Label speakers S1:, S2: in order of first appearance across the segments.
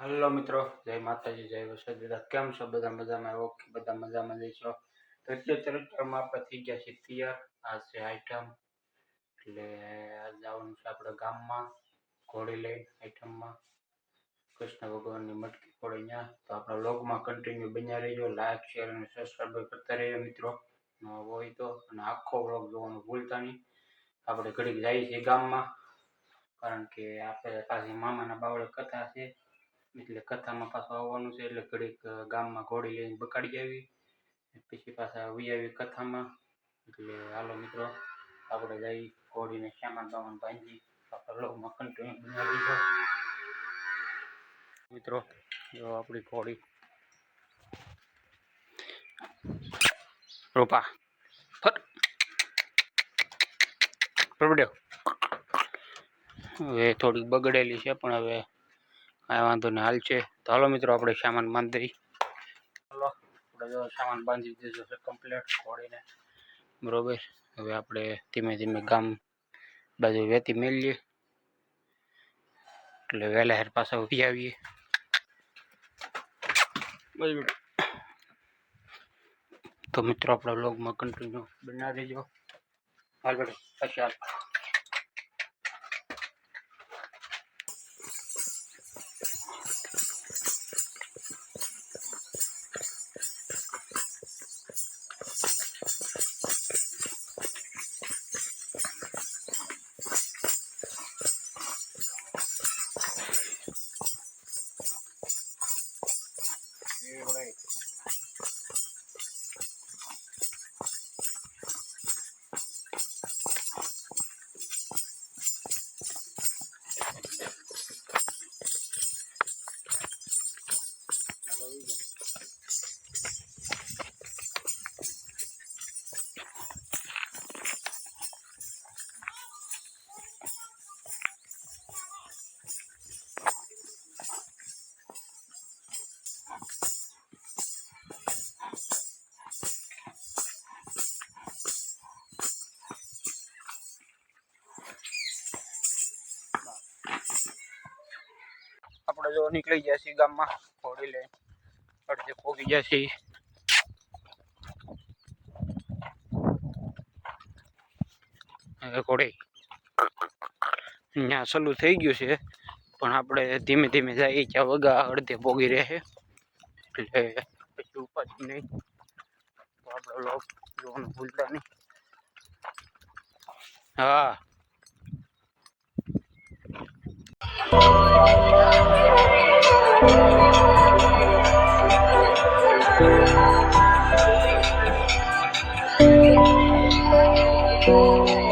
S1: Hello મિત્રો જય માતાજી જય વરસાદ બધા કેમ છો બધા મજામાં ઓકે બધા મજામાં જઈશો તો અત્યારે ચરચરમાં આપણે થઈ ગયા છીએ તૈયાર આ છે આઈટમ એટલે આ જવાનું છે આપણે ગામમાં ઘોડી લઈને આઈટમમાં કૃષ્ણ ભગવાનની મટકી ફોડે ત્યાં તો આપણા લોગમાં કન્ટિન્યુ બન્યા રહીજો લાઈક શેર અને સબસ્ક્રાઈબ કરતા રહીજો મિત્રો ન હોય તો અને આખો વ્લોગ જોવાનું ભૂલતા નહીં આપણે ઘડીક જઈએ છીએ ગામમાં કારણ કે આપણે પાછી મામાના બાવળે કથા છે એટલે કથામાં પાછું આવવાનું છે એટલે ઘડીક અ, ગામમાં ઘોડી લઈને બકાડી આવી પછી પાછા વી આવી કથામાં એટલે હાલો મિત્રો આપણે જઈ ઘોડીને સામાન બામાન બાંધી આપણા લોકમાં કન્ટિન્યુ બનાવી દીધો મિત્રો જો આપણી ઘોડી રૂપા ફટ પ્રભદેવ હવે થોડીક બગડેલી છે પણ હવે કાંઈ વાંધો નહીં હાલ છે તો હાલો મિત્રો આપણે સામાન બાંધી હાલો આપણે જો સામાન બાંધી દીધો છે કમ્પ્લીટ ઘોડીને બરોબર હવે આપણે ધીમે ધીમે ગામ બાજુ વેતી મેળીએ એટલે વહેલા હેર પાછા ઉભી આવીએ બરાબર તો મિત્રો આપણા બ્લોગમાં કન્ટિન્યુ બનાવી દેજો હાલ બેટો પછી હાલ જો નીકળી ગયા છીએ ગામમાં ઘોડી લઈ અડધે પોગી ગયા છીએ હવે ઘોડી અહીંયા સલું થઈ ગયું છે પણ આપણે ધીમે ધીમે જઈએ ત્યાં વગા અડધે પોગી રહે એટલે પછી ઉપાધિ નહીં તો આપણે લોક જોવાનું ભૂલતા નહીં હા
S2: Thank you.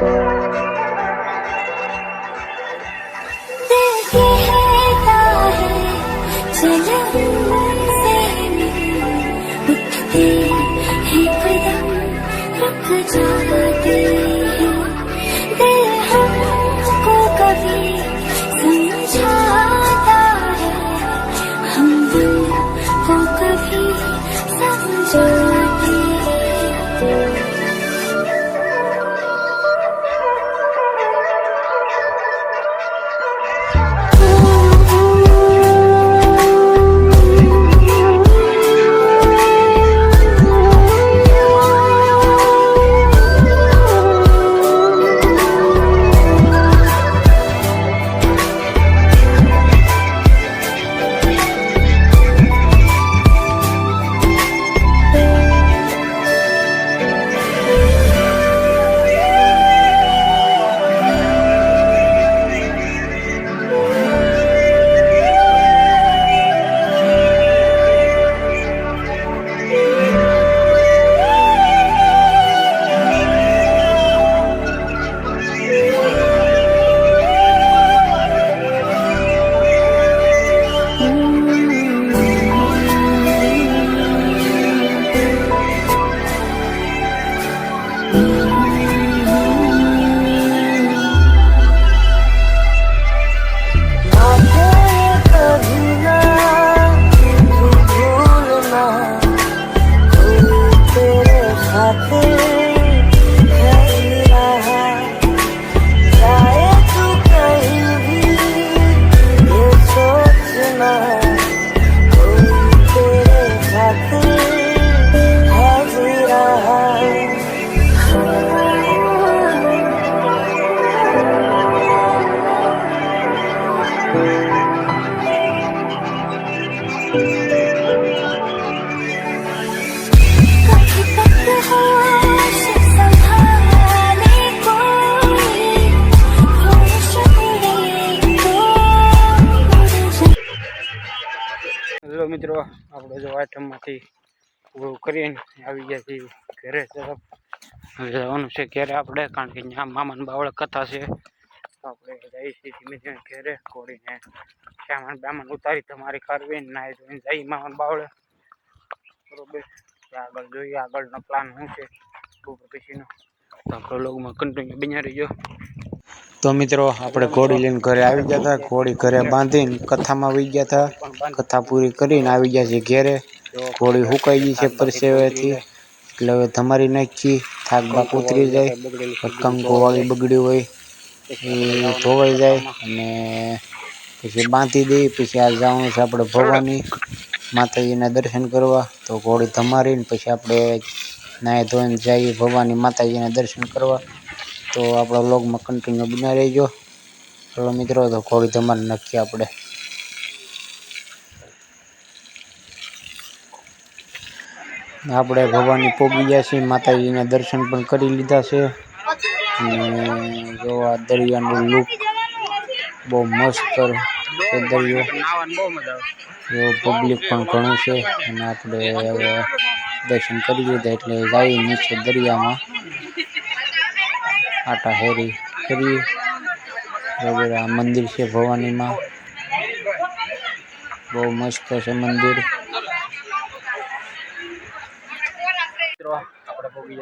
S1: Bye. મિત્રો, આપણે જો આઈટમમાંથી પૂરું કરીને આવી ગયા છીએ ઘરે તરફ. હવે જવાનું છે ઘરે આપણે, કારણ કે ત્યાં મામાને બાવળે કથા છે. આપણે જઈએ છીએ ધીમે ધીમે ઘરે કોડીને સામાન બામાન ઉતારી તમારી કરવી નાય જોઈને જઈ મામાને બાવળે. બરોબર? આગળ જોઈએ આગળનો પ્લાન શું છે. બપોર તો આપણે લોગમાં કન્ટિન્યુ બન્યા રહીજો.
S3: તો મિત્રો, આપણે ઘોડી લઈને ઘરે આવી ગયા હતા. ઘોડી ઘરે બાંધીને કથામાં આવી ગયા હતા. કથા પૂરી કરીને આવી ગયા છે ઘેરે. ઘોડી હુકાઈ ગઈ છે પરસેવેથી. એટલે હવે તમારી નાખી. થાક બાક ઉતરી જાય. કંકુ વાળી બગડ્યું હોય એ ધોવાઈ જાય અને પછી બાંધી દઈ પછી આ જવાનું છે આપણે ભવાની માતાજીના દર્શન કરવા. તો ઘોડી ધમારીને પછી આપણે નાહી ધોઈને જઈએ ભવાની માતાજીના દર્શન કરવા. તો આપણા વ્લોગમાં કન્ટિન્યુ બના રહેજો. ચલો મિત્રો, તો ઘોડી ધમાર નાખીએ આપણે. આપણે ભગવાનની પોગી ગયા છીએ, માતાજીના દર્શન પણ કરી લીધા છે. અને જો આ દરિયાનું લુક બહુ મસ્ત દરિયો. જો પબ્લિક પણ ઘણું છે અને આપણે હવે દર્શન કરી લીધા એટલે જઈએ નીચે દરિયામાં. આટા હેરી કરી. આ મંદિર છે ભવાનીમાં. બહુ મસ્ત છે મંદિર.
S1: આપણે પહોંચી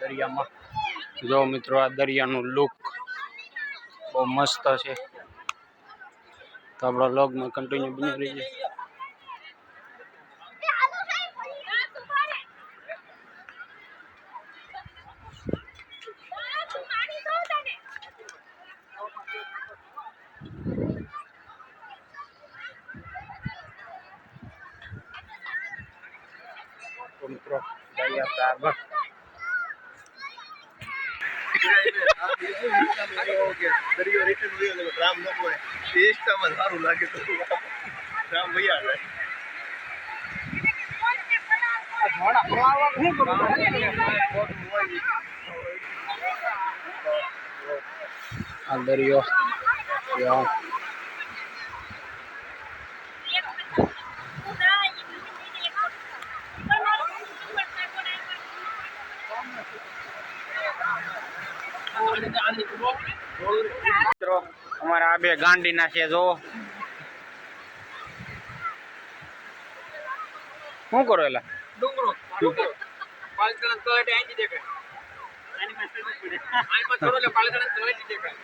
S1: દરિયામાં. જો મિત્રો, આ દરિયાનું લુક બહુ મસ્ત છે. તો આપણા લોગમાં કન્ટિન્યુ બની રહી છે તો મિત્રો જઈએ આપણે આગળ
S4: રામ ન ટેસ્ટમાં સારું લાગે તો રામ ભૈયા જાય.
S1: આ દરિયો ત્યાં મિત્રો અમારા આ બે ગાંડીના છે જો શું કરો એલા?
S4: ડુંગરો. પાલકણ તળેટી આંજી દેખાય. આઈમાં થોડો લે પાલકણ તળેટી દેખાય.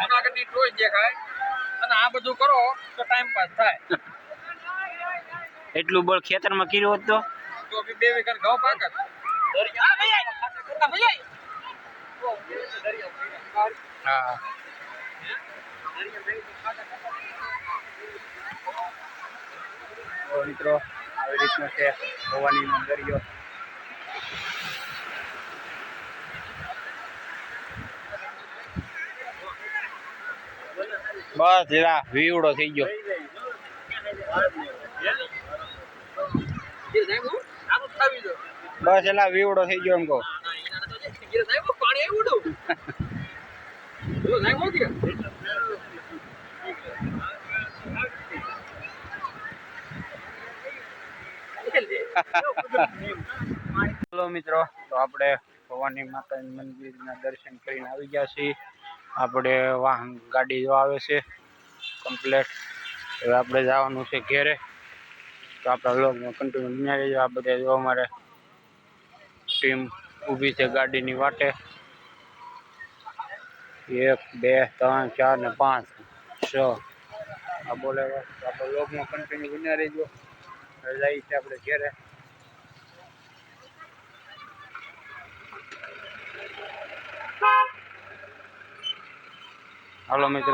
S4: જુનાગઢની ટોચ દેખાય. અને આ બધું કરો તો ટાઈમ પાસ થાય.
S1: એટલું બળ ખેતરમાં કર્યું હોત તો?
S4: તો બી વીઘા ઘઉં પાક. આ આ.
S1: મિત્રો, આવી રીતનો છે ભવાની દરિયો બસ જરા વીવડો થઈ ગયો. બસ એલા વીવડો થઈ ગયો એમ કહું.
S4: જાય હું, પાણી આવ્યું ડું. જો, જાય હું ઘેર.
S1: હેલો મિત્રો તો આપણે ભવાની માતાજી મંદિરના દર્શન કરીને આવી ગયા છીએ આપણે વાહન ગાડી જો આવે છે કમ્પ્લેટ હવે આપણે જવાનું છે ઘેરે તો આપણા લોગમાં કન્ટિન્યુ બન્યા રહેજો આ બધા જો અમારે ટીમ ઊભી છે ગાડીની વાટે એક, બે, ત્રણ, ચાર ને પાંચ, છ. આ બોલે આપણે લોગમાં કન્ટિન્યુ વિના રહેજો. લઈ છે આપણે ઘેરે. હાલો મિત્રો.